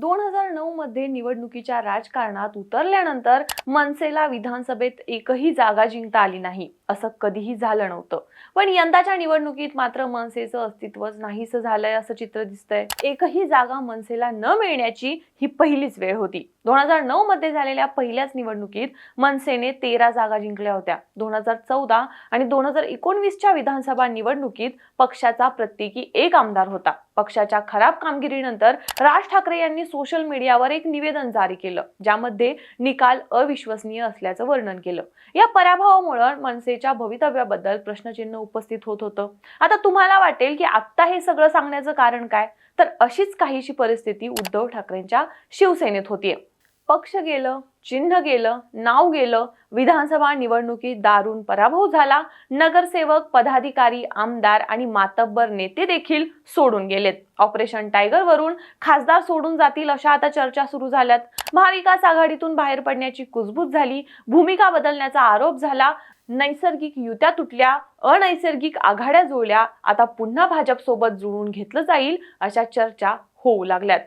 दोन हजार नऊ मध्ये निवडणुकीच्या राजकारणात उतरल्यानंतर मनसेला विधानसभेत एकही जागा जिंकता आली नाही असं कधीही झालं नव्हतं. पण यंदाच्या निवडणुकीत मात्र मनसेचं अस्तित्वच नाहीसं झालंय असं चित्र दिसतंय. एकही जागा मनसेला न मिळण्याची ही पहिलीच वेळ होती. दोन हजार नऊ मध्ये झालेल्या पहिल्याच निवडणुकीत मनसेने तेरा जागा जिंकल्या होत्या. दोन हजार चौदा आणि दोन हजार एकोणवीसच्या विधानसभा निवडणुकीत पक्षाचा प्रत्येकी एक आमदार होता. पक्षाच्या खराब कामगिरीनंतर राज ठाकरे यांनी सोशल मीडियावर एक निवेदन जारी केलं ज्यामध्ये निकाल अविश्वसनीय असल्याचं वर्णन केलं. या पराभवामुळे मनसेच्या भवितव्याबद्दल प्रश्नचिन्ह उपस्थित होत होतं. आता तुम्हाला वाटेल की आत्ता हे सगळं सांगण्याचं कारण काय? तर अशीच काहीशी परिस्थिती उद्धव ठाकरेंच्या शिवसेनेत होतीये. पक्ष गेलं चिन्ह गेलं नाव गेलं विधानसभा निवडणुकीत दारुण पराभव झाला. नगरसेवक पदाधिकारी आमदार आणि मातब्बर नेते देखील सोडून गेलेत. ऑपरेशन टायगर वरून खासदार सोडून जातील अशा आता चर्चा सुरू झाल्यात. महाविकास आघाडीतून बाहेर पडण्याची कुजबूज झाली भूमिका बदलण्याचा आरोप झाला नैसर्गिक युत्या तुटल्या अनैसर्गिक आघाड्या जुळल्या आता पुन्हा भाजप सोबत जुळून घेतलं जाईल अशा चर्चा होऊ लागल्यात.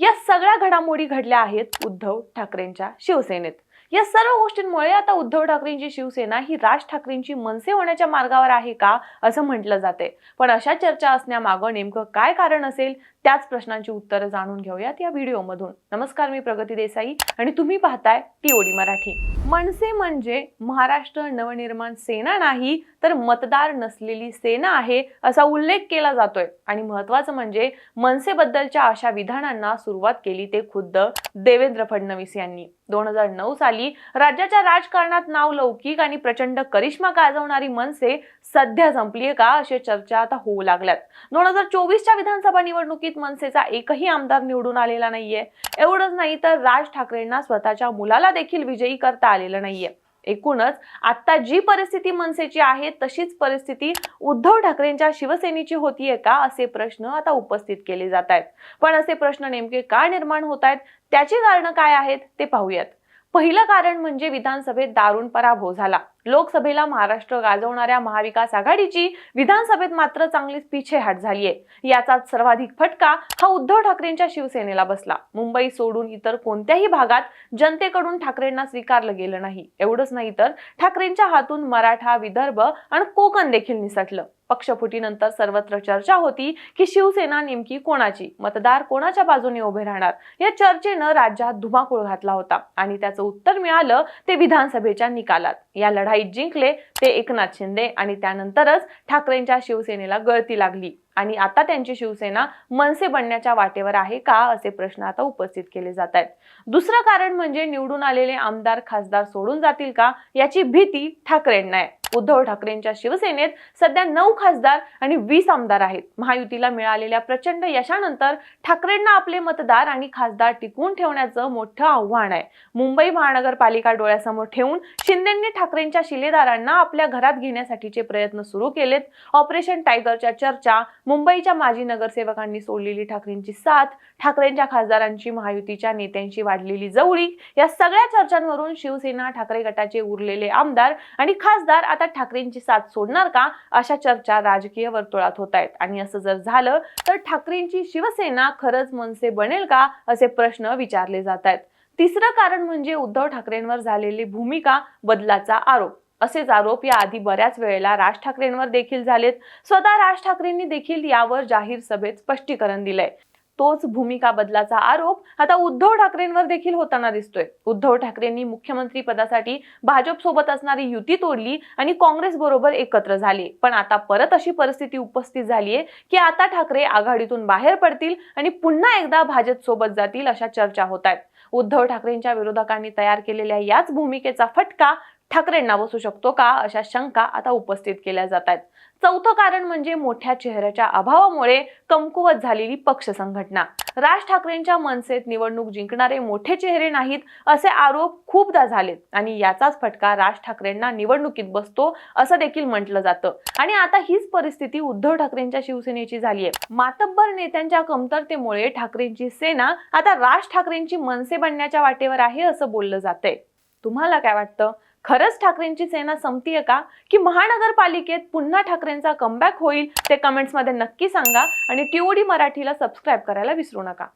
या सगळ्या घडामोडी घडल्या आहेत उद्धव ठाकरेंच्या शिवसेनेत. या सर्व गोष्टींमुळे आता उद्धव ठाकरेंची शिवसेना ही राज ठाकरेंची मनसे होण्याच्या मार्गावर आहे का असं म्हटलं जाते. पण अशा चर्चा असण्यामागं नेमकं काय कारण असेल? त्याच प्रश्नांची उत्तरं जाणून घेऊयात या व्हिडिओमधून. नमस्कार मी प्रगती देसाई आणि तुम्ही पाहताय टीओडी मराठी. मनसे म्हणजे महाराष्ट्र नवनिर्माण सेना नाही तर मतदार नसलेली सेना आहे असा उल्लेख केला जातोय. आणि महत्वाचं म्हणजे मनसेबद्दलच्या अशा विधानांना सुरुवात केली ते खुद्द देवेंद्र फडणवीस यांनी. दोन हजार नऊ साली राज्याच्या राजकारणात नाव लौकिक आणि प्रचंड करिश्मा गाजवणारी मनसे सध्या संपलीये का अशी चर्चा आता होऊ लागल्यात. दोन हजार चोवीसच्या विधानसभा निवडणुकीत मनसेचा एकही आमदार निवडून आलेला नाहीये. एवढंच नाही तर राज ठाकरेंना स्वतःच्या मुलाला देखील विजयी करता आलेलं नाहीये. एकूणच आता जी परिस्थिती मनसेची आहे तशीच परिस्थिती उद्धव ठाकरेंच्या शिवसेनेची होतीये का असे प्रश्न आता उपस्थित केले जात आहेत पण असे प्रश्न नेमके का निर्माण होत आहेत त्याची कारणं काय आहेत ते पाहूयात. पहिलं कारण म्हणजे विधानसभेत दारुण पराभव झाला. लोकसभेला महाराष्ट्र गाजवणाऱ्या महाविकास आघाडीची विधानसभेत मात्र चांगलीच पिछेहाट झालीये याचाच सर्वाधिक फटका हा उद्धव ठाकरेंच्या शिवसेनेला बसला. मुंबई सोडून इतर कोणत्याही भागात जनतेकडून ठाकरेंना स्वीकारलं गेलं नाही. एवढंच नाही तर ठाकरेंच्या हातून मराठा विदर्भ आणि कोकण देखील निसटलं. पक्षफुटीनंतर सर्वत्र चर्चा होती की शिवसेना नेमकी कोणाची? मतदार कोणाच्या बाजूने उभे राहणार? या चर्चेनं राज्यात धुमाकूळ घातला होता आणि त्याचं उत्तर मिळालं ते विधानसभेच्या निकालात. या लढाई लढाईत जिंकले ते एकनाथ शिंदे आणि त्यानंतरच ठाकरेंच्या शिवसेनेला गळती लागली. आणि आता त्यांची शिवसेना मनसे बनण्याच्या वाटेवर आहे का असे प्रश्न आता उपस्थित केले जात आहेत. दुसरं कारण म्हणजे निवडून आलेले आमदार खासदार सोडून जातील का याची भीती ठाकरेंना आहे. उद्धव ठाकरेंच्या शिवसेनेत सध्या नऊ खासदार आणि वीस आमदार आहेत. महायुतीला मिळालेल्या प्रचंड यशानंतर ठाकरेंना आपले मतदार आणि खासदार टिकवून ठेवण्याचं मोठं आव्हान आहे. मुंबई महानगरपालिका डोळ्यासमोर ठेवून शिंदेंनी ठाकरेंच्या शिलेदारांना आपल्या घरात घेण्यासाठीचे प्रयत्न सुरू केलेत. ऑपरेशन टायगरच्या चर्चा मुंबईच्या माजी नगरसेवकांनी सोडलेली ठाकरेंची साथ ठाकरेंच्या खासदारांची महायुतीच्या नेत्यांशी वाढलेली जवळीक या सगळ्या चर्चांवरून शिवसेना ठाकरे गटाचे उरलेले आमदार आणि खासदार आता ठाकरेंची साथ सोडणार का? अशा चर्चा राजकीय वर्तुळात होत आहेत. आणि असं जर झालं तर ठाकरेंची शिवसेना खरंच मनसे बनेल का? असे प्रश्न विचारले जात आहेत. तिसरं कारण म्हणजे उद्धव ठाकरेंवर झालेली भूमिका बदलाचा आरोप. असेच आरोप या आधी बऱ्याच वेळेला राज ठाकरेंवर देखील झालेत. स्वतः राज ठाकरेंनी देखील यावर जाहीर सभेत स्पष्टीकरण दिलंय. तोच भूमिका बदलाचा आरोप आता उद्धव ठाकरेंवर देखील होताना दिसतोय. उद्धव ठाकरेंनी मुख्यमंत्री पदासाठी भाजप सोबत असणारी युती तोडली आणि काँग्रेस बरोबर एकत्र झाले. पण आता परत अशी परिस्थिती उपस्थित झालीये की आता ठाकरे आघाडीतून बाहेर पडतील आणि पुन्हा एकदा भाजप सोबत जातील अशा चर्चा होत आहेत उद्धव ठाकरेंच्या विरोधकांनी तयार केलेल्या याच भूमिकेचा फटका ठाकरेंना बसू शकतो का अशा शंका आता उपस्थित केल्या जात आहेत चौथं कारण म्हणजे मोठ्या चेहऱ्याच्या अभावामुळे कमकुवत झालेली पक्ष संघटना. राज ठाकरेंच्या मनसेत निवडणूक जिंकणारे मोठे चेहरे नाहीत असे आरोप खूपदा झालेत आणि याचाच फटका राज ठाकरेंना निवडणुकीत बसतो असं देखील म्हटलं जातं. आणि आता हीच परिस्थिती उद्धव ठाकरेंच्या शिवसेनेची झाली आहे. मातब्बर नेत्यांच्या कमतरतेमुळे ठाकरेंची सेना आता राज ठाकरेंची मनसे बनण्याच्या वाटेवर आहे असं बोललं जातंय. तुम्हाला काय वाटतं? खरंच ठाकरेंची सेना संपतीय का? की महानगरपालिकेत पुन्हा ठाकरेंचा कमबॅक होईल? ते कमेंट्समध्ये नक्की सांगा आणि टीओडी मराठीला सबस्क्राईब करायला विसरू नका.